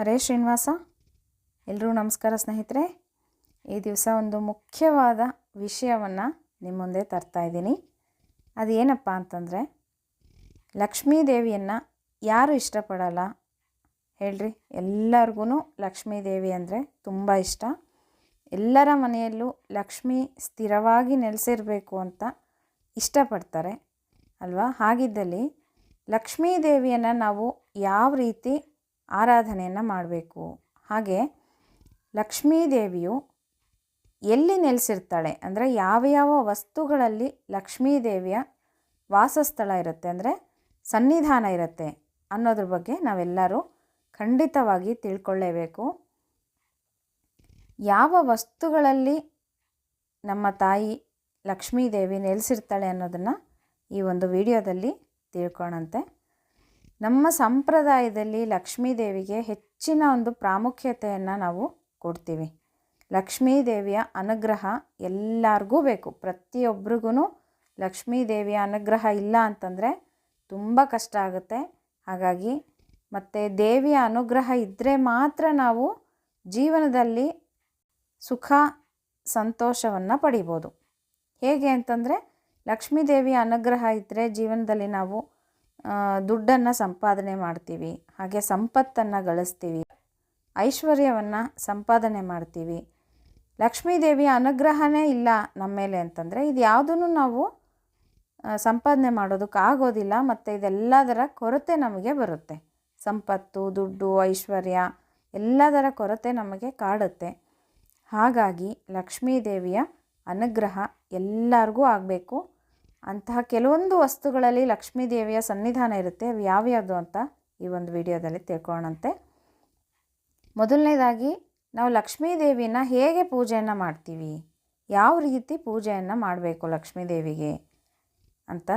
ಹರೇ ಶ್ರೀನಿವಾಸ ಎಲ್ಲರೂ ನಮಸ್ಕಾರ ಸ್ನೇಹಿತರೆ. ಈ ದಿವಸ ಒಂದು ಮುಖ್ಯವಾದ ವಿಷಯವನ್ನು ನಿಮ್ಮ ಮುಂದೆ ತರ್ತಾ ಇದ್ದೀನಿ. ಅದು ಏನಪ್ಪ ಅಂತಂದರೆ, ಲಕ್ಷ್ಮೀ ದೇವಿಯನ್ನು ಯಾರು ಇಷ್ಟಪಡಲ್ಲ? ಹೇಳ್ರಿ. ಎಲ್ಲರಿಗೂ ಲಕ್ಷ್ಮೀ ದೇವಿ ಅಂದರೆ ತುಂಬ ಇಷ್ಟ. ಎಲ್ಲರ ಮನೆಯಲ್ಲೂ ಲಕ್ಷ್ಮಿ ಸ್ಥಿರವಾಗಿ ನೆಲೆಸಿರಬೇಕು ಅಂತ ಇಷ್ಟಪಡ್ತಾರೆ. ಅಲ್ವಾ? ಹಾಗಿದ್ದಲ್ಲಿ ಲಕ್ಷ್ಮೀ ದೇವಿಯನ್ನು ನಾವು ಯಾವ ರೀತಿ ಆರಾಧನೆಯನ್ನು ಮಾಡಬೇಕು. ಹಾಗೆ ಲಕ್ಷ್ಮೀ ದೇವಿಯು ಎಲ್ಲಿ ನೆಲೆಸಿರ್ತಾಳೆ? ಅಂದರೆ ಯಾವ ಯಾವ ವಸ್ತುಗಳಲ್ಲಿ ಲಕ್ಷ್ಮೀ ದೇವಿಯ ವಾಸಸ್ಥಳ ಇರುತ್ತೆ? ಅಂದರೆ ಸನ್ನಿಧಾನ ಇರುತ್ತೆ ಅನ್ನೋದ್ರ ಬಗ್ಗೆ ನಾವೆಲ್ಲರೂ ಖಂಡಿತವಾಗಿ ತಿಳ್ಕೊಳ್ಳೇಬೇಕು. ಯಾವ ವಸ್ತುಗಳಲ್ಲಿ ನಮ್ಮ ತಾಯಿ ಲಕ್ಷ್ಮೀ ದೇವಿ ನೆಲೆಸಿರ್ತಾಳೆ ಅನ್ನೋದನ್ನು ಈ ಒಂದು ವಿಡಿಯೋದಲ್ಲಿ ತಿಳ್ಕೊಳಂತೆ ನಮ್ಮ ಸಂಪ್ರದಾಯದಲ್ಲಿ ಲಕ್ಷ್ಮೀ ದೇವಿಗೆ ಹೆಚ್ಚಿನ ಒಂದು ಪ್ರಾಮುಖ್ಯತೆಯನ್ನು ನಾವು ಕೊಡ್ತೀವಿ. ಲಕ್ಷ್ಮೀ ದೇವಿಯ ಅನುಗ್ರಹ ಎಲ್ಲರಿಗೂ ಬೇಕು. ಪ್ರತಿಯೊಬ್ಬರಿಗೂ ಲಕ್ಷ್ಮೀ ದೇವಿಯ ಅನುಗ್ರಹ ಇಲ್ಲ ಅಂತಂದರೆ ತುಂಬ ಕಷ್ಟ ಆಗುತ್ತೆ. ಹಾಗಾಗಿ ಮತ್ತು ದೇವಿಯ ಅನುಗ್ರಹ ಇದ್ದರೆ ಮಾತ್ರ ನಾವು ಜೀವನದಲ್ಲಿ ಸುಖ, ಸಂತೋಷವನ್ನು ಪಡಿಬೋದು. ಹೇಗೆ ಅಂತಂದರೆ ಲಕ್ಷ್ಮೀ ದೇವಿಯ ಅನುಗ್ರಹ ಇದ್ದರೆ ಜೀವನದಲ್ಲಿ ನಾವು ದುಡ್ಡನ್ನು ಸಂಪಾದನೆ ಮಾಡ್ತೀವಿ. ಹಾಗೆ ಸಂಪತ್ತನ್ನು ಗಳಿಸ್ತೀವಿ. ಐಶ್ವರ್ಯವನ್ನು ಸಂಪಾದನೆ ಮಾಡ್ತೀವಿ. ಲಕ್ಷ್ಮೀ ದೇವಿಯ ಅನುಗ್ರಹನೇ ಇಲ್ಲ ನಮ್ಮ ಮೇಲೆ ಅಂತಂದರೆ ಇದು ಯಾವುದನ್ನು ನಾವು ಸಂಪಾದನೆ ಮಾಡೋದಕ್ಕಾಗೋದಿಲ್ಲ ಮತ್ತು ಇದೆಲ್ಲದರ ಕೊರತೆ ನಮಗೆ ಬರುತ್ತೆ. ಸಂಪತ್ತು, ದುಡ್ಡು, ಐಶ್ವರ್ಯ ಎಲ್ಲದರ ಕೊರತೆ ನಮಗೆ ಕಾಡುತ್ತೆ. ಹಾಗಾಗಿ ಲಕ್ಷ್ಮೀದೇವಿಯ ಅನುಗ್ರಹ ಎಲ್ಲರಿಗೂ ಆಗಬೇಕು. ಅಂತಹ ಕೆಲವೊಂದು ವಸ್ತುಗಳಲ್ಲಿ ಲಕ್ಷ್ಮೀ ದೇವಿಯ ಸನ್ನಿಧಾನ ಇರುತ್ತೆ. ಅವು ಯಾವ್ಯಾವುದು ಅಂತ ಈ ಒಂದು ವಿಡಿಯೋದಲ್ಲಿ ತಿಳ್ಕೊಳ್ಳೋಣಂತೆ. ಮೊದಲನೇದಾಗಿ, ನಾವು ಲಕ್ಷ್ಮೀ ದೇವಿನ ಹೇಗೆ ಪೂಜೆಯನ್ನು ಮಾಡ್ತೀವಿ? ಯಾವ ರೀತಿ ಪೂಜೆಯನ್ನು ಮಾಡಬೇಕು ಲಕ್ಷ್ಮೀ ದೇವಿಗೆ ಅಂತ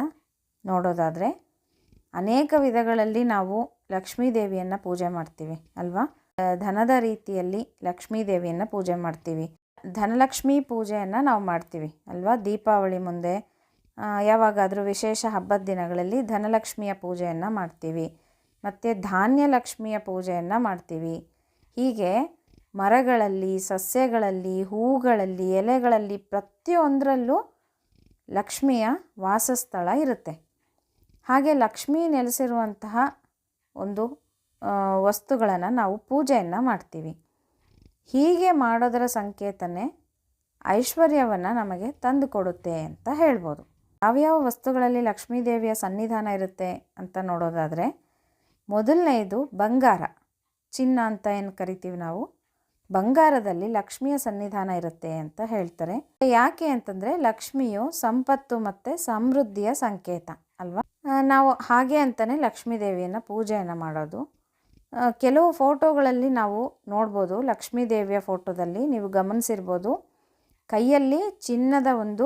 ನೋಡೋದಾದರೆ, ಅನೇಕ ವಿಧಗಳಲ್ಲಿ ನಾವು ಲಕ್ಷ್ಮೀ ದೇವಿಯನ್ನು ಪೂಜೆ ಮಾಡ್ತೀವಿ, ಅಲ್ವಾ? ಧನದ ರೀತಿಯಲ್ಲಿ ಲಕ್ಷ್ಮೀ ದೇವಿಯನ್ನು ಪೂಜೆ ಮಾಡ್ತೀವಿ. ಧನಲಕ್ಷ್ಮಿ ಪೂಜೆಯನ್ನು ನಾವು ಮಾಡ್ತೀವಿ, ಅಲ್ವಾ? ದೀಪಾವಳಿ ಮುಂದೆ ಯಾವಾಗಾದರೂ ವಿಶೇಷ ಹಬ್ಬದ ದಿನಗಳಲ್ಲಿ ಧನಲಕ್ಷ್ಮಿಯ ಪೂಜೆಯನ್ನು ಮಾಡ್ತೀವಿ. ಮತ್ತು ಧಾನ್ಯಲಕ್ಷ್ಮಿಯ ಪೂಜೆಯನ್ನು ಮಾಡ್ತೀವಿ. ಹೀಗೆ ಮರಗಳಲ್ಲಿ, ಸಸ್ಯಗಳಲ್ಲಿ, ಹೂಗಳಲ್ಲಿ, ಎಲೆಗಳಲ್ಲಿ ಪ್ರತಿಯೊಂದರಲ್ಲೂ ಲಕ್ಷ್ಮಿಯ ವಾಸಸ್ಥಳ ಇರುತ್ತೆ. ಹಾಗೆ ಲಕ್ಷ್ಮಿ ನೆಲೆಸಿರುವಂತಹ ಒಂದು ವಸ್ತುಗಳನ್ನು ನಾವು ಪೂಜೆಯನ್ನು ಮಾಡ್ತೀವಿ. ಹೀಗೆ ಮಾಡೋದರ ಸಂಕೇತನೇ ಐಶ್ವರ್ಯವನ್ನು ನಮಗೆ ತಂದುಕೊಡುತ್ತೆ ಅಂತ ಹೇಳ್ಬೋದು. ಯಾವ್ಯಾವ ವಸ್ತುಗಳಲ್ಲಿ ಲಕ್ಷ್ಮೀ ದೇವಿಯ ಸನ್ನಿಧಾನ ಇರುತ್ತೆ ಅಂತ ನೋಡೋದಾದರೆ ಮೊದಲನೆಯದು ಬಂಗಾರ. ಚಿನ್ನ ಅಂತ ಏನು ಕರಿತೀವಿ ನಾವು? ಬಂಗಾರದಲ್ಲಿ ಲಕ್ಷ್ಮಿಯ ಸನ್ನಿಧಾನ ಇರುತ್ತೆ ಅಂತ ಹೇಳ್ತಾರೆ. ಯಾಕೆ ಅಂತಂದರೆ ಲಕ್ಷ್ಮಿಯು ಸಂಪತ್ತು ಮತ್ತು ಸಮೃದ್ಧಿಯ ಸಂಕೇತ ಅಲ್ವಾ? ನಾವು ಹಾಗೆ ಅಂತಲೇ ಲಕ್ಷ್ಮೀ ದೇವಿಯನ್ನು ಪೂಜೆಯನ್ನು ಮಾಡೋದು. ಕೆಲವು ಫೋಟೋಗಳಲ್ಲಿ ನಾವು ನೋಡ್ಬೋದು ಲಕ್ಷ್ಮೀ ದೇವಿಯ ಫೋಟೋದಲ್ಲಿ ನೀವು ಗಮನಿಸಿರ್ಬೋದು. ಕೈಯಲ್ಲಿ ಚಿನ್ನದ ಒಂದು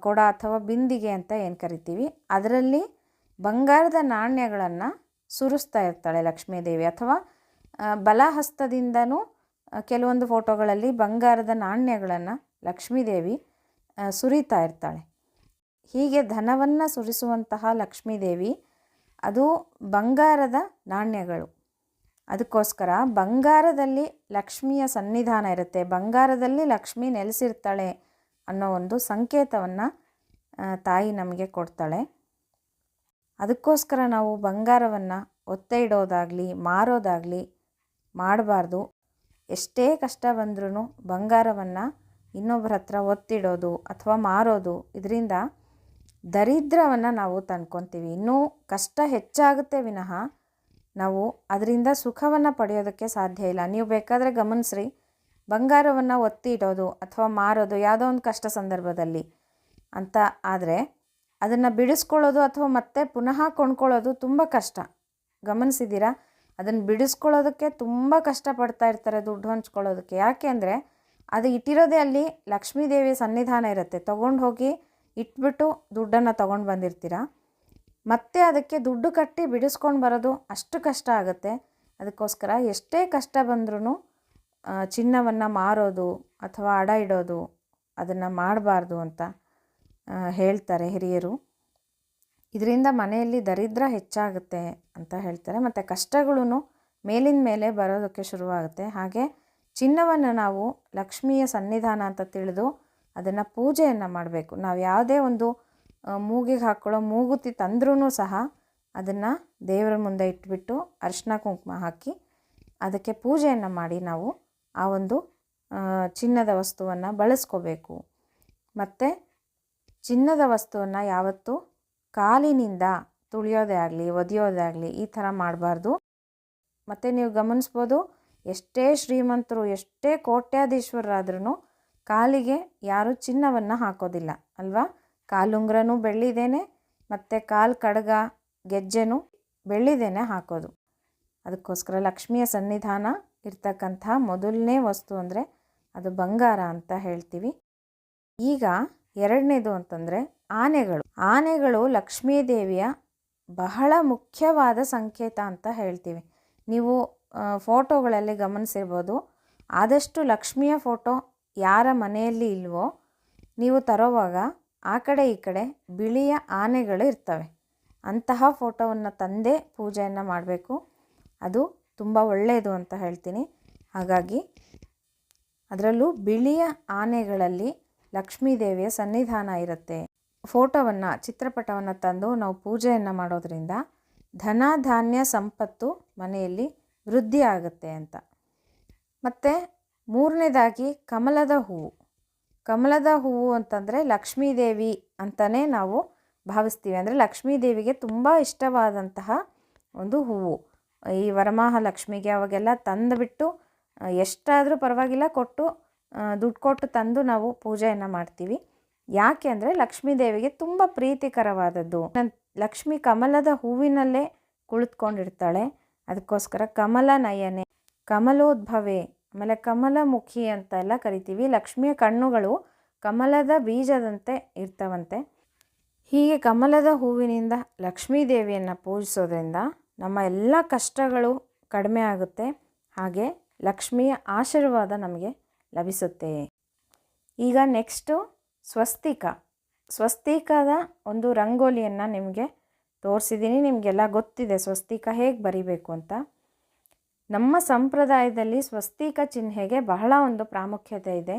ಕೊಡ ಅಥವಾ ಬಿಂದಿಗೆ ಅಂತ ಏನು ಕರಿತೀವಿ? ಅದರಲ್ಲಿ ಬಂಗಾರದ ನಾಣ್ಯಗಳನ್ನು ಸುರಿಸ್ತಾ ಇರ್ತಾಳೆ ಲಕ್ಷ್ಮೀದೇವಿ. ಅಥವಾ ಬಲಹಸ್ತದಿಂದನೂ ಕೆಲವೊಂದು ಫೋಟೋಗಳಲ್ಲಿ ಬಂಗಾರದ ನಾಣ್ಯಗಳನ್ನು ಲಕ್ಷ್ಮೀದೇವಿ ಸುರಿತಾ ಇರ್ತಾಳೆ. ಹೀಗೆ ಧನವನ್ನು ಸುರಿಸುವಂತಹ ಲಕ್ಷ್ಮೀದೇವಿ, ಅದು ಬಂಗಾರದ ನಾಣ್ಯಗಳು. ಅದಕ್ಕೋಸ್ಕರ ಬಂಗಾರದಲ್ಲಿ ಲಕ್ಷ್ಮಿಯ ಸನ್ನಿಧಾನ ಇರುತ್ತೆ. ಬಂಗಾರದಲ್ಲಿ ಲಕ್ಷ್ಮಿ ನೆಲೆಸಿರ್ತಾಳೆ. ಅನ್ನೋ ಒಂದು ಸಂಕೇತವನ್ನು ತಾಯಿ ನಮಗೆ ಕೊಡ್ತಾಳೆ. ಅದಕ್ಕೋಸ್ಕರ ನಾವು ಬಂಗಾರವನ್ನು ಒತ್ತೆ ಇಡೋದಾಗಲಿ, ಮಾರೋದಾಗಲಿ ಮಾಡಬಾರ್ದು. ಎಷ್ಟೇ ಕಷ್ಟ ಬಂದ್ರೂ ಬಂಗಾರವನ್ನು ಇನ್ನೊಬ್ಬರ ಹತ್ರ ಒತ್ತಿಡೋದು ಅಥವಾ ಮಾರೋದು ಇದರಿಂದ ದರಿದ್ರವನ್ನು ನಾವು ತಂದ್ಕೊತೀವಿ. ಇನ್ನೂ ಕಷ್ಟ ಹೆಚ್ಚಾಗುತ್ತೆ ವಿನಃ ನಾವು ಅದರಿಂದ ಸುಖವನ್ನು ಪಡೆಯೋದಕ್ಕೆ ಸಾಧ್ಯ ಇಲ್ಲ. ನೀವು ಬೇಕಾದರೆ ಗಮನಿಸ್ರಿ. ಬಂಗಾರವನ್ನು ಒತ್ತಿ ಇಡೋದು ಅಥವಾ ಮಾರೋದು ಯಾವುದೋ ಒಂದು ಕಷ್ಟ ಸಂದರ್ಭದಲ್ಲಿ ಅಂತ ಆದರೆ ಅದನ್ನು ಬಿಡಿಸ್ಕೊಳ್ಳೋದು ಅಥವಾ ಮತ್ತೆ ಪುನಃ ಕೊಂಡ್ಕೊಳ್ಳೋದು ತುಂಬ ಕಷ್ಟ. ಗಮನಿಸಿದ್ದೀರಾ? ಅದನ್ನು ಬಿಡಿಸ್ಕೊಳ್ಳೋದಕ್ಕೆ ತುಂಬ ಕಷ್ಟಪಡ್ತಾ ಇರ್ತಾರೆ ದುಡ್ಡು ಹಂಚ್ಕೊಳ್ಳೋದಕ್ಕೆ. ಯಾಕೆ ಅಂದರೆ ಅದು ಇಟ್ಟಿರೋದೇ ಅಲ್ಲಿ ಲಕ್ಷ್ಮೀ ದೇವಿಯ ಸನ್ನಿಧಾನ ಇರುತ್ತೆ. ತೊಗೊಂಡು ಹೋಗಿ ಇಟ್ಬಿಟ್ಟು ದುಡ್ಡನ್ನು ತೊಗೊಂಡು ಬಂದಿರ್ತೀರ? ಮತ್ತೆ ಅದಕ್ಕೆ ದುಡ್ಡು ಕಟ್ಟಿ ಬಿಡಿಸ್ಕೊಂಡು ಬರೋದು ಅಷ್ಟು ಕಷ್ಟ ಆಗುತ್ತೆ. ಅದಕ್ಕೋಸ್ಕರ ಎಷ್ಟೇ ಕಷ್ಟ ಬಂದ್ರೂ ಚಿನ್ನವನ್ನು ಮಾರೋದು ಅಥವಾ ಅಡ ಇಡೋದು ಅದನ್ನು ಮಾಡಬಾರ್ದು ಅಂತ ಹೇಳ್ತಾರೆ ಹಿರಿಯರು. ಇದರಿಂದ ಮನೆಯಲ್ಲಿ ದರಿದ್ರ ಹೆಚ್ಚಾಗುತ್ತೆ ಅಂತ ಹೇಳ್ತಾರೆ. ಮತ್ತು ಕಷ್ಟಗಳೂ ಮೇಲಿನ ಮೇಲೆ ಬರೋದಕ್ಕೆ ಶುರುವಾಗುತ್ತೆ. ಹಾಗೆ ಚಿನ್ನವನ್ನು ನಾವು ಲಕ್ಷ್ಮಿಯ ಸನ್ನಿಧಾನ ಅಂತ ತಿಳಿದು ಅದನ್ನು ಪೂಜೆಯನ್ನು ಮಾಡಬೇಕು. ನಾವು ಯಾವುದೇ ಒಂದು ಮೂಗಿಗೆ ಹಾಕ್ಕೊಳ್ಳೋ ಮೂಗುತಿ ತಂದ್ರೂ ಸಹ ಅದನ್ನು ದೇವರ ಮುಂದೆ ಇಟ್ಬಿಟ್ಟು ಅರಿಶಿನ ಕುಂಕುಮ ಹಾಕಿ ಅದಕ್ಕೆ ಪೂಜೆಯನ್ನು ಮಾಡಿ ನಾವು ಆ ಒಂದು ಚಿನ್ನದ ವಸ್ತುವನ್ನು ಬಳಸ್ಕೋಬೇಕು. ಮತ್ತು ಚಿನ್ನದ ವಸ್ತುವನ್ನು ಯಾವತ್ತೂ ಕಾಲಿನಿಂದ ತುಳಿಯೋದೇ ಆಗಲಿ, ಒದೆಯೋದೇ ಆಗಲಿ ಈ ಥರ ಮಾಡಬಾರ್ದು. ಮತ್ತು ನೀವು ಗಮನಿಸ್ಬೋದು, ಎಷ್ಟೇ ಶ್ರೀಮಂತರು, ಎಷ್ಟೇ ಕೋಟ್ಯಾಧೀಶ್ವರರಾದ್ರೂ ಕಾಲಿಗೆ ಯಾರೂ ಚಿನ್ನವನ್ನು ಹಾಕೋದಿಲ್ಲ, ಅಲ್ವಾ? ಕಾಲುಂಗ್ರನೂ ಬೆಳ್ಳಿದೇನೆ, ಮತ್ತು ಕಾಲು ಕಡಗ ಗೆಜ್ಜೆನೂ ಬೆಳ್ಳಿದೇನೆ ಹಾಕೋದು. ಅದಕ್ಕೋಸ್ಕರ ಲಕ್ಷ್ಮಿಯ ಸನ್ನಿಧಾನ ಇರ್ತಕ್ಕಂಥ ಮೊದಲನೇ ವಸ್ತು ಅಂದರೆ ಅದು ಬಂಗಾರ ಅಂತ ಹೇಳ್ತೀವಿ. ಈಗ ಎರಡನೇದು ಅಂತಂದರೆ ಆನೆಗಳು. ಆನೆಗಳು ಲಕ್ಷ್ಮೀ ದೇವಿಯ ಬಹಳ ಮುಖ್ಯವಾದ ಸಂಕೇತ ಅಂತ ಹೇಳ್ತೀವಿ. ನೀವು ಫೋಟೋಗಳಲ್ಲಿ ಗಮನಿಸಿರ್ಬೋದು. ಆದಷ್ಟು ಲಕ್ಷ್ಮಿಯ ಫೋಟೋ ಯಾರ ಮನೆಯಲ್ಲಿ ಇಲ್ವೋ, ನೀವು ತರೋವಾಗ ಆ ಕಡೆ ಈ ಕಡೆ ಬಿಳಿಯ ಆನೆಗಳು ಇರ್ತವೆ. ಅಂತಹ ಫೋಟೋವನ್ನು ತಂದೇ ಪೂಜೆಯನ್ನು ಮಾಡಬೇಕು. ಅದು ತುಂಬ ಒಳ್ಳೆಯದು ಅಂತ ಹೇಳ್ತೀನಿ. ಹಾಗಾಗಿ ಅದರಲ್ಲೂ ಬಿಳಿಯ ಆನೆಗಳಲ್ಲಿ ಲಕ್ಷ್ಮೀ ದೇವಿಯ ಸನ್ನಿಧಾನ ಇರುತ್ತೆ. ಫೋಟೋವನ್ನು, ಚಿತ್ರಪಟವನ್ನು ತಂದು ನಾವು ಪೂಜೆಯನ್ನು ಮಾಡೋದರಿಂದ ಧನ ಧಾನ್ಯ ಸಂಪತ್ತು ಮನೆಯಲ್ಲಿ ವೃದ್ಧಿ ಆಗುತ್ತೆ ಅಂತ. ಮತ್ತು ಮೂರನೇದಾಗಿ ಕಮಲದ ಹೂವು. ಕಮಲದ ಹೂವು ಅಂತಂದರೆ ಲಕ್ಷ್ಮೀ ದೇವಿ ಅಂತಲೇ ನಾವು ಭಾವಿಸ್ತೀವಿ. ಅಂದರೆ ಲಕ್ಷ್ಮೀ ದೇವಿಗೆ ತುಂಬ ಇಷ್ಟವಾದಂತಹ ಒಂದು ಹೂವು. ಈ ವರಮಹಾಲಕ್ಷ್ಮಿಗೆ ಅವಾಗೆಲ್ಲ ತಂದುಬಿಟ್ಟು ಎಷ್ಟಾದರೂ ಪರವಾಗಿಲ್ಲ ಕೊಟ್ಟು ದುಡ್ಡು ಕೊಟ್ಟು ತಂದು ನಾವು ಪೂಜೆಯನ್ನು ಮಾಡ್ತೀವಿ. ಯಾಕೆ ಅಂದರೆ ಲಕ್ಷ್ಮೀ ದೇವಿಗೆ ತುಂಬ ಪ್ರೀತಿಕರವಾದದ್ದು. ಲಕ್ಷ್ಮಿ ಕಮಲದ ಹೂವಿನಲ್ಲೇ ಕುಳಿತುಕೊಂಡಿರ್ತಾಳೆ. ಅದಕ್ಕೋಸ್ಕರ ಕಮಲ ನಯನೆ, ಕಮಲೋದ್ಭವೆ, ಆಮೇಲೆ ಕಮಲ ಮುಖಿ ಅಂತ ಎಲ್ಲ ಕರಿತೀವಿ. ಲಕ್ಷ್ಮಿಯ ಕಣ್ಣುಗಳು ಕಮಲದ ಬೀಜದಂತೆ ಇರ್ತವಂತೆ. ಹೀಗೆ ಕಮಲದ ಹೂವಿನಿಂದ ಲಕ್ಷ್ಮೀ ದೇವಿಯನ್ನು ಪೂಜಿಸೋದ್ರಿಂದ ನಮ್ಮ ಎಲ್ಲ ಕಷ್ಟಗಳು ಕಡಿಮೆ ಆಗುತ್ತೆ. ಹಾಗೆ ಲಕ್ಷ್ಮಿಯ ಆಶೀರ್ವಾದ ನಮಗೆ ಲಭಿಸುತ್ತೆ. ಈಗ ನೆಕ್ಸ್ಟು ಸ್ವಸ್ತಿಕ. ಸ್ವಸ್ತಿಕದ ಒಂದು ರಂಗೋಲಿಯನ್ನು ನಿಮಗೆ ತೋರಿಸಿದ್ದೀನಿ ನಿಮಗೆಲ್ಲ ಗೊತ್ತಿದೆ ಸ್ವಸ್ತಿಕ ಹೇಗೆ ಬರಿಬೇಕು ಅಂತ. ನಮ್ಮ ಸಂಪ್ರದಾಯದಲ್ಲಿ ಸ್ವಸ್ತಿಕ ಚಿಹ್ನೆಗೆ ಬಹಳ ಒಂದು ಪ್ರಾಮುಖ್ಯತೆ ಇದೆ.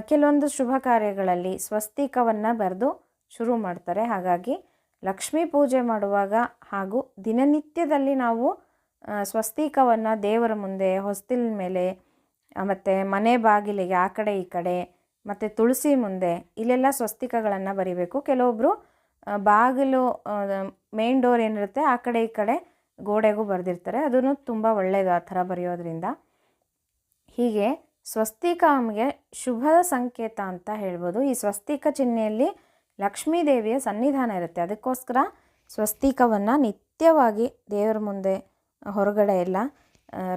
ಕೆಲವೊಂದು ಶುಭ ಕಾರ್ಯಗಳಲ್ಲಿ ಸ್ವಸ್ತಿಕವನ್ನು ಬರೆದು ಶುರು ಮಾಡ್ತಾರೆ. ಹಾಗಾಗಿ ಲಕ್ಷ್ಮೀ ಪೂಜೆ ಮಾಡುವಾಗ ಹಾಗೂ ದಿನನಿತ್ಯದಲ್ಲಿ ನಾವು ಸ್ವಸ್ತಿಕವನ್ನು ದೇವರ ಮುಂದೆ, ಹೊಸ್ತಿಲ್ ಮೇಲೆ ಮತ್ತು ಮನೆ ಬಾಗಿಲಿಗೆ, ಆ ಕಡೆ ಈ ಕಡೆ, ಮತ್ತು ತುಳಸಿ ಮುಂದೆ ಇಲ್ಲೆಲ್ಲ ಸ್ವಸ್ತಿಕಗಳನ್ನು ಬರಿಬೇಕು. ಕೆಲವೊಬ್ಬರು ಬಾಗಿಲು ಮೇನ್ ಡೋರ್ ಏನಿರುತ್ತೆ ಆ ಕಡೆ ಈ ಕಡೆ ಗೋಡೆಗೂ ಬರೆದಿರ್ತಾರೆ. ಅದನ್ನು ತುಂಬ ಒಳ್ಳೆಯದು ಆ ಥರ ಬರೆಯೋದ್ರಿಂದ. ಹೀಗೆ ಸ್ವಸ್ತಿಕ ನಮಗೆ ಶುಭ ಸಂಕೇತ ಅಂತ ಹೇಳ್ಬೋದು. ಈ ಸ್ವಸ್ತಿಕ ಚಿಹ್ನೆಯಲ್ಲಿ ಲಕ್ಷ್ಮೀ ದೇವಿಯ ಸನ್ನಿಧಾನ ಇರುತ್ತೆ. ಅದಕ್ಕೋಸ್ಕರ ಸ್ವಸ್ತಿಕವನ್ನು ನಿತ್ಯವಾಗಿ ದೇವರ ಮುಂದೆ ಹೊರಗಡೆ ಎಲ್ಲ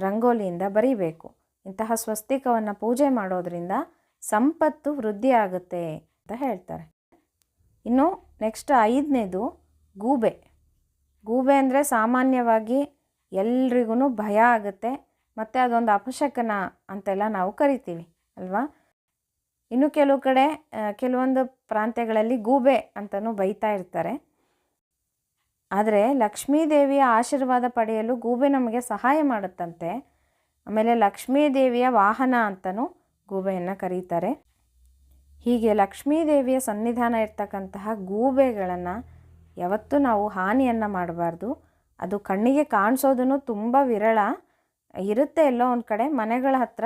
ರಂಗೋಲಿಯಿಂದ ಬರೀಬೇಕು. ಇಂತಹ ಸ್ವಸ್ತಿಕವನ್ನು ಪೂಜೆ ಮಾಡೋದ್ರಿಂದ ಸಂಪತ್ತು ವೃದ್ಧಿ ಆಗುತ್ತೆ ಅಂತ ಹೇಳ್ತಾರೆ. ಇನ್ನು ನೆಕ್ಸ್ಟ್ ಐದನೇದು ಗೂಬೆ. ಗೂಬೆ ಅಂದರೆ ಸಾಮಾನ್ಯವಾಗಿ ಎಲ್ರಿಗೂ ಭಯ ಆಗುತ್ತೆ, ಮತ್ತು ಅದೊಂದು ಅಪಶಕನ ಅಂತೆಲ್ಲ ನಾವು ಕರಿತೀವಿ, ಅಲ್ವಾ? ಇನ್ನು ಕೆಲವು ಕಡೆ ಕೆಲವೊಂದು ಪ್ರಾಂತ್ಯಗಳಲ್ಲಿ ಗೂಬೆ ಅಂತಲೂ ಬೈತಾ ಇರ್ತಾರೆ. ಆದರೆ ಲಕ್ಷ್ಮೀ ದೇವಿಯ ಆಶೀರ್ವಾದ ಪಡೆಯಲು ಗೂಬೆ ನಮಗೆ ಸಹಾಯ ಮಾಡುತ್ತಂತೆ. ಆಮೇಲೆ ಲಕ್ಷ್ಮೀ ದೇವಿಯ ವಾಹನ ಅಂತಲೂ ಗೂಬೆಯನ್ನು ಕರೀತಾರೆ. ಹೀಗೆ ಲಕ್ಷ್ಮೀ ದೇವಿಯ ಸನ್ನಿಧಾನ ಇರ್ತಕ್ಕಂತಹ ಗೂಬೆಗಳನ್ನು ಯಾವತ್ತೂ ನಾವು ಹಾನಿಯನ್ನು ಮಾಡಬಾರ್ದು. ಅದು ಕಣ್ಣಿಗೆ ಕಾಣಿಸೋದನ್ನು ತುಂಬ ವಿರಳ. ಇರುತ್ತೆ ಎಲ್ಲೋ ಒಂದು ಕಡೆ, ಮನೆಗಳ ಹತ್ರ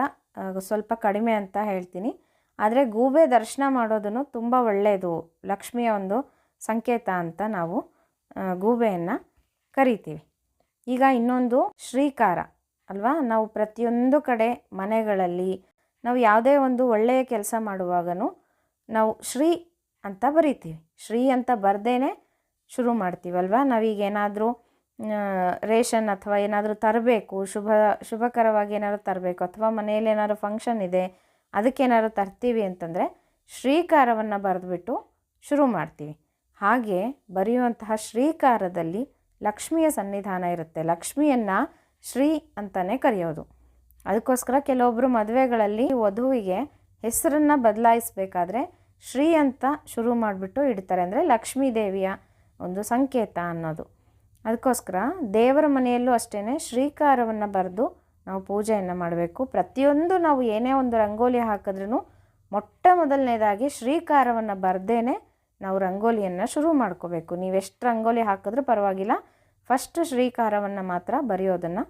ಸ್ವಲ್ಪ ಕಡಿಮೆ ಅಂತ ಹೇಳ್ತೀನಿ. ಆದರೆ ಗೂಬೆ ದರ್ಶನ ಮಾಡೋದನ್ನು ತುಂಬ ಒಳ್ಳೆಯದು ಲಕ್ಷ್ಮಿಯ ಒಂದು ಸಂಕೇತ ಅಂತ ನಾವು ಗೂಬೆಯನ್ನು ಕರಿತೀವಿ. ಈಗ ಇನ್ನೊಂದು ಶ್ರೀಕಾರ ಅಲ್ವಾ? ನಾವು ಪ್ರತಿಯೊಂದು ಕಡೆ ಮನೆಗಳಲ್ಲಿ ನಾವು ಯಾವುದೇ ಒಂದು ಒಳ್ಳೆಯ ಕೆಲಸ ಮಾಡುವಾಗನೂ ನಾವು ಶ್ರೀ ಅಂತ ಬರಿತೀವಿ. ಶ್ರೀ ಅಂತ ಬರ್ದೇ ಶುರು ಮಾಡ್ತೀವಲ್ವಾ ನಾವೀಗ ಏನಾದರೂ ರೇಷನ್ ಅಥವಾ ಏನಾದರೂ ತರಬೇಕು, ಶುಭ, ಶುಭಕರವಾಗಿ ಏನಾದರೂ ತರಬೇಕು, ಅಥವಾ ಮನೆಯಲ್ಲಿ ಏನಾದರೂ ಫಂಕ್ಷನ್ ಇದೆ ಅದಕ್ಕೇನಾದ್ರು ತರ್ತೀವಿ ಅಂತಂದರೆ ಶ್ರೀಕಾರವನ್ನು ಬರೆದ್ಬಿಟ್ಟು ಶುರು ಮಾಡ್ತೀವಿ. ಹಾಗೆ ಬರೆಯುವಂತಹ ಶ್ರೀಕಾರದಲ್ಲಿ ಲಕ್ಷ್ಮಿಯ ಸನ್ನಿಧಾನ ಇರುತ್ತೆ. ಲಕ್ಷ್ಮಿಯನ್ನು ಶ್ರೀ ಅಂತಲೇ ಕರೆಯೋದು. ಅದಕ್ಕೋಸ್ಕರ ಕೆಲವೊಬ್ಬರು ಮದುವೆಗಳಲ್ಲಿ ವಧುವಿಗೆ ಹೆಸರನ್ನು ಬದಲಾಯಿಸಬೇಕಾದ್ರೆ ಶ್ರೀ ಅಂತ ಶುರು ಮಾಡಿಬಿಟ್ಟು ಇಡ್ತಾರೆ. ಅಂದರೆ ಲಕ್ಷ್ಮೀ ದೇವಿಯ ಒಂದು ಸಂಕೇತ ಅನ್ನೋದು. ಅದಕ್ಕೋಸ್ಕರ ದೇವರ ಮನೆಯಲ್ಲೂ ಅಷ್ಟೇ ಶ್ರೀಕಾರವನ್ನು ಬರೆದು ನಾವು ಪೂಜೆಯನ್ನು ಮಾಡಬೇಕು. ಪ್ರತಿಯೊಂದು ನಾವು ಏನೇ ಒಂದು ರಂಗೋಲಿ ಹಾಕಿದ್ರೂ ಮೊಟ್ಟ ಮೊದಲನೇದಾಗಿ ಶ್ರೀಕಾರವನ್ನು ಬರದೇನೆ ನಾವು ರಂಗೋಲಿಯನ್ನು ಶುರು ಮಾಡ್ಕೋಬೇಕು. ನೀವೆಷ್ಟು ರಂಗೋಲಿ ಹಾಕಿದ್ರೂ ಪರವಾಗಿಲ್ಲ. ಫಸ್ಟ್ ಶ್ರೀಕಾರವನ್ನು ಮಾತ್ರ ಬರೆಯೋದನ್ನು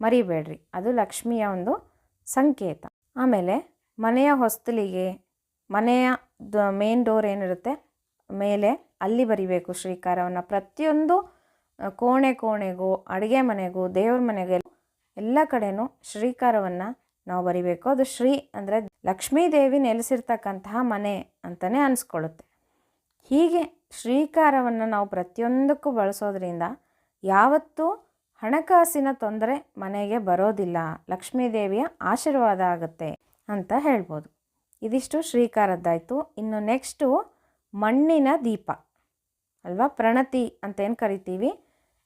ಮರಿಬೇಡ್ರಿ. ಅದು ಲಕ್ಷ್ಮಿಯ ಒಂದು ಸಂಕೇತ. ಆಮೇಲೆ ಮನೆಯ ಹೊಸ್ತಲಿಗೆ, ಮನೆಯ ಮೇನ್ ಡೋರ್ ಏನಿರುತ್ತೆ, ಮೇಲೆ ಅಲ್ಲಿ ಬರಿಬೇಕು ಶ್ರೀಕಾರವನ್ನು. ಪ್ರತಿಯೊಂದು ಕೋಣೆ ಕೋಣೆಗೂ, ಅಡುಗೆ ಮನೆಗೂ, ದೇವ್ರ ಮನೆಗೆ ಎಲ್ಲ ಕಡೆನೂ ಶ್ರೀಕಾರವನ್ನು ನಾವು ಬರಿಬೇಕು. ಅದು ಶ್ರೀ ಅಂದರೆ ಲಕ್ಷ್ಮೀ ದೇವಿ ನೆಲೆಸಿರ್ತಕ್ಕಂತಹ ಮನೆ ಅಂತಲೇ ಅನಿಸ್ಕೊಳ್ಳುತ್ತೆ. ಹೀಗೆ ಶ್ರೀಕಾರವನ್ನು ನಾವು ಪ್ರತಿಯೊಂದಕ್ಕೂ ಬಳಸೋದ್ರಿಂದ ಯಾವತ್ತೂ ಹಣಕಾಸಿನ ತೊಂದರೆ ಮನೆಗೆ ಬರೋದಿಲ್ಲ ಲಕ್ಷ್ಮೀ ದೇವಿಯ ಆಶೀರ್ವಾದ ಆಗುತ್ತೆ ಅಂತ ಹೇಳ್ಬೋದು. ಇದಿಷ್ಟು ಶ್ರೀಕಾರದ್ದಾಯಿತು. ಇನ್ನು ನೆಕ್ಸ್ಟು ಮಣ್ಣಿನ ದೀಪ. ಅಲ್ವಾ? ಪ್ರಣತಿ ಅಂತ ಏನು ಕರಿತೀವಿ.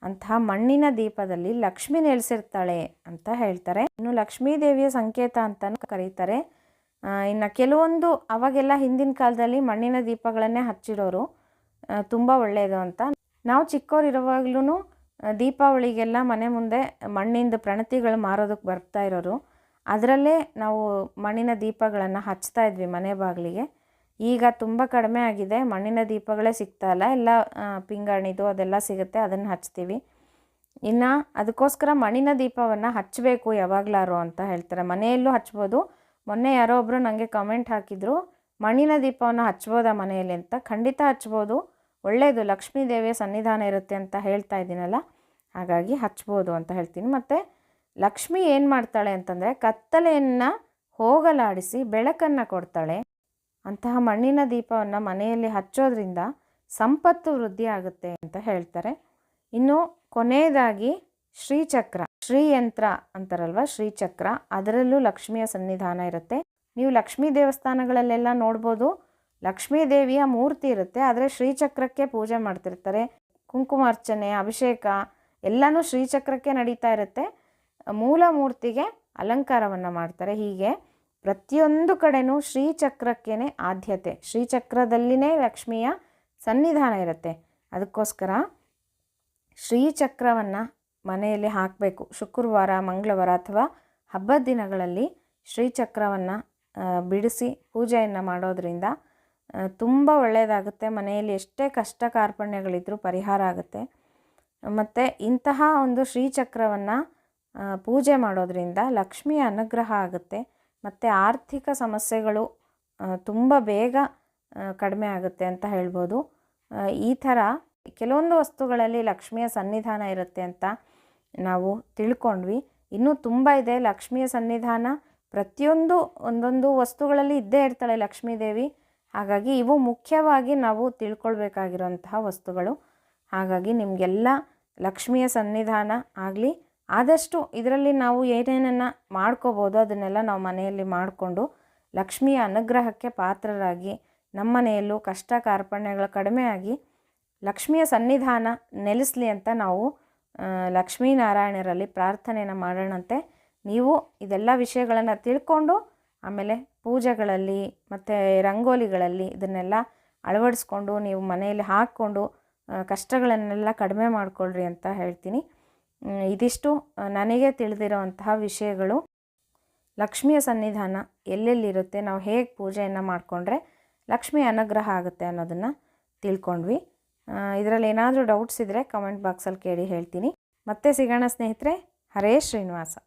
ಅಂತಹ ಮಣ್ಣಿನ ದೀಪದಲ್ಲಿ ಲಕ್ಷ್ಮಿ ನೆಲೆಸಿರ್ತಾಳೆ ಅಂತ ಹೇಳ್ತಾರೆ. ಇನ್ನು ಲಕ್ಷ್ಮೀ ದೇವಿಯ ಸಂಕೇತ ಅಂತಲೂ ಕರೀತಾರೆ. ಇನ್ನು ಕೆಲವೊಂದು ಅವಾಗೆಲ್ಲ ಹಿಂದಿನ ಕಾಲದಲ್ಲಿ ಮಣ್ಣಿನ ದೀಪಗಳನ್ನೇ ಹಚ್ಚಿಡೋರು ತುಂಬ ಒಳ್ಳೆಯದು ಅಂತ. ನಾವು ಚಿಕ್ಕವರಿರುವಾಗ್ಲೂ ದೀಪಾವಳಿಗೆಲ್ಲ ಮನೆ ಮುಂದೆ ಮಣ್ಣಿಂದ ಪ್ರಣತಿಗಳು ಮಾರೋದಕ್ಕೆ ಬರ್ತಾ ಇರೋರು. ಅದರಲ್ಲೇ ನಾವು ಮಣ್ಣಿನ ದೀಪಗಳನ್ನು ಹಚ್ತಾ ಇದ್ವಿ ಮನೆ ಬಾಗಿಲಿಗೆ. ಈಗ ತುಂಬ ಕಡಿಮೆ ಆಗಿದೆ, ಮಣ್ಣಿನ ದೀಪಗಳೇ ಸಿಗ್ತಾ ಇಲ್ಲ. ಎಲ್ಲ ಪಿಂಗಾಣಿದು ಅದೆಲ್ಲ ಸಿಗುತ್ತೆ, ಅದನ್ನು ಹಚ್ತೀವಿ. ಇನ್ನು ಅದಕ್ಕೋಸ್ಕರ ಮಣ್ಣಿನ ದೀಪವನ್ನು ಹಚ್ಚಬೇಕು ಯಾವಾಗಲಾರು ಅಂತ ಹೇಳ್ತಾರೆ. ಮನೆಯಲ್ಲೂ ಹಚ್ಬೋದು ಮೊನ್ನೆ ಯಾರೋ ಒಬ್ಬರು ನನಗೆ ಕಮೆಂಟ್ ಹಾಕಿದರು, ಮಣ್ಣಿನ ದೀಪವನ್ನು ಹಚ್ಬೋದಾ ಮನೆಯಲ್ಲಿ ಅಂತ. ಖಂಡಿತ ಹಚ್ಬೋದು. ಒಳ್ಳೆಯದು ಲಕ್ಷ್ಮೀ ದೇವಿಯ ಸನ್ನಿಧಾನ ಇರುತ್ತೆ ಅಂತ ಹೇಳ್ತಾ ಇದ್ದೀನಲ್ಲ, ಹಾಗಾಗಿ ಹಚ್ಬೋದು ಅಂತ ಹೇಳ್ತೀನಿ. ಮತ್ತು ಲಕ್ಷ್ಮಿ ಏನು ಮಾಡ್ತಾಳೆ ಅಂತಂದರೆ, ಕತ್ತಲೆಯನ್ನು ಹೋಗಲಾಡಿಸಿ ಬೆಳಕನ್ನು ಕೊಡ್ತಾಳೆ. ಅಂತಹ ಮಣ್ಣಿನ ದೀಪವನ್ನು ಮನೆಯಲ್ಲಿ ಹಚ್ಚೋದ್ರಿಂದ ಸಂಪತ್ತು ವೃದ್ಧಿ ಆಗುತ್ತೆ ಅಂತ ಹೇಳ್ತಾರೆ. ಇನ್ನು ಕೊನೆಯದಾಗಿ ಶ್ರೀಚಕ್ರ. ಶ್ರೀಯಂತ್ರ ಅಂತಾರಲ್ವ? ಶ್ರೀಚಕ್ರ. ಅದರಲ್ಲೂ ಲಕ್ಷ್ಮಿಯ ಸನ್ನಿಧಾನ ಇರುತ್ತೆ. ನೀವು ಲಕ್ಷ್ಮೀ ದೇವಸ್ಥಾನಗಳಲ್ಲೆಲ್ಲ ನೋಡ್ಬೋದು. ಲಕ್ಷ್ಮೀ ದೇವಿಯ ಮೂರ್ತಿ ಇರುತ್ತೆ. ಆದರೆ ಶ್ರೀಚಕ್ರಕ್ಕೆ ಪೂಜೆ ಮಾಡ್ತಿರ್ತಾರೆ. ಕುಂಕುಮಾರ್ಚನೆ ಅಭಿಷೇಕ, ಎಲ್ಲನೂ ಶ್ರೀಚಕ್ರಕ್ಕೆ ನಡೀತಾ ಇರುತ್ತೆ. ಮೂಲ ಮೂರ್ತಿಗೆ ಅಲಂಕಾರವನ್ನು ಮಾಡ್ತಾರೆ. ಹೀಗೆ ಪ್ರತಿಯೊಂದು ಕಡೆನೂ ಶ್ರೀಚಕ್ರಕ್ಕೇ ಆದ್ಯತೆ. ಶ್ರೀಚಕ್ರದಲ್ಲಿನೇ ಲಕ್ಷ್ಮಿಯ ಸನ್ನಿಧಾನ ಇರುತ್ತೆ. ಅದಕ್ಕೋಸ್ಕರ ಶ್ರೀಚಕ್ರವನ್ನು ಮನೆಯಲ್ಲಿ ಹಾಕಬೇಕು. ಶುಕ್ರವಾರ, ಮಂಗಳವಾರ ಅಥವಾ ಹಬ್ಬದ ದಿನಗಳಲ್ಲಿ ಶ್ರೀಚಕ್ರವನ್ನು ಬಿಡಿಸಿ ಪೂಜೆಯನ್ನು ಮಾಡೋದ್ರಿಂದ ತುಂಬ ಒಳ್ಳೆಯದಾಗುತ್ತೆ ಮನೆಯಲ್ಲಿ ಎಷ್ಟೇ ಕಷ್ಟ ಕಾರ್ಪಣ್ಯಗಳಿದ್ದರೂ ಪರಿಹಾರ ಆಗುತ್ತೆ. ಮತ್ತು ಇಂತಹ ಒಂದು ಶ್ರೀಚಕ್ರವನ್ನು ಪೂಜೆ ಮಾಡೋದರಿಂದ ಲಕ್ಷ್ಮಿಯ ಅನುಗ್ರಹ ಆಗುತ್ತೆ. ಮತ್ತು ಆರ್ಥಿಕ ಸಮಸ್ಯೆಗಳು ತುಂಬ ಬೇಗ ಕಡಿಮೆ ಆಗುತ್ತೆ ಅಂತ ಹೇಳ್ಬೋದು. ಈ ಥರ ಕೆಲವೊಂದು ವಸ್ತುಗಳಲ್ಲಿ ಲಕ್ಷ್ಮಿಯ ಸನ್ನಿಧಾನ ಇರುತ್ತೆ ಅಂತ ನಾವು ತಿಳ್ಕೊಂಡ್ವಿ. ಇನ್ನೂ ತುಂಬ ಇದೆ. ಲಕ್ಷ್ಮಿಯ ಸನ್ನಿಧಾನ ಪ್ರತಿಯೊಂದು ಒಂದೊಂದು ವಸ್ತುಗಳಲ್ಲಿ ಇದ್ದೇ ಇರ್ತಾಳೆ ಲಕ್ಷ್ಮೀದೇವಿ ಹಾಗಾಗಿ ಇವು ಮುಖ್ಯವಾಗಿ ನಾವು ತಿಳ್ಕೊಳ್ಬೇಕಾಗಿರುವಂತಹ ವಸ್ತುಗಳು. ಹಾಗಾಗಿ ನಿಮಗೆಲ್ಲ ಲಕ್ಷ್ಮಿಯ ಸನ್ನಿಧಾನ ಆಗಲಿ, ಆದಷ್ಟು ಇದರಲ್ಲಿ ನಾವು ಏನೇನನ್ನು ಮಾಡ್ಕೋಬೋದು ಅದನ್ನೆಲ್ಲ ನಾವು ಮನೆಯಲ್ಲಿ ಮಾಡಿಕೊಂಡು ಲಕ್ಷ್ಮಿಯ ಅನುಗ್ರಹಕ್ಕೆ ಪಾತ್ರರಾಗಿ, ನಮ್ಮ ಮನೆಯಲ್ಲೂ ಕಷ್ಟ ಕಾರ್ಪಣ್ಯಗಳು ಕಡಿಮೆ ಆಗಿ ಲಕ್ಷ್ಮಿಯ ಸನ್ನಿಧಾನ ನೆಲೆಸಲಿ ಅಂತ ನಾವು ಲಕ್ಷ್ಮೀನಾರಾಯಣರಲ್ಲಿ ಪ್ರಾರ್ಥನೆಯನ್ನು ಮಾಡೋಣಂತೆ. ನೀವು ಇದೆಲ್ಲ ವಿಷಯಗಳನ್ನು ತಿಳ್ಕೊಂಡು ಆಮೇಲೆ ಪೂಜೆಗಳಲ್ಲಿ ಮತ್ತು ರಂಗೋಲಿಗಳಲ್ಲಿ ಇದನ್ನೆಲ್ಲ ಅಳವಡಿಸ್ಕೊಂಡು ನೀವು ಮನೆಯಲ್ಲಿ ಹಾಕ್ಕೊಂಡು ಕಷ್ಟಗಳನ್ನೆಲ್ಲ ಕಡಿಮೆ ಮಾಡಿಕೊಳ್ಳ್ರಿ ಅಂತ ಹೇಳ್ತೀನಿ. ಇದಿಷ್ಟು ನನಗೆ ತಿಳಿದಿರೋವಂತಹ ವಿಷಯಗಳು. ಲಕ್ಷ್ಮಿಯ ಸನ್ನಿಧಾನ ಎಲ್ಲೆಲ್ಲಿರುತ್ತೆ, ನಾವು ಹೇಗೆ ಪೂಜೆಯನ್ನು ಮಾಡಿಕೊಂಡ್ರೆ ಲಕ್ಷ್ಮಿ ಅನುಗ್ರಹ ಆಗುತ್ತೆ ಅನ್ನೋದನ್ನು ತಿಳ್ಕೊಂಡ್ವಿ. ಇದರಲ್ಲಿ ಏನಾದರೂ ಡೌಟ್ಸ್ ಇದ್ದರೆ ಕಮೆಂಟ್ ಬಾಕ್ಸಲ್ಲಿ ಕೇಳಿ ಹೇಳ್ತೀನಿ. ಮತ್ತೆ ಸಿಗೋಣ ಸ್ನೇಹಿತರೆ ಹರೇ ಶ್ರೀನಿವಾಸ.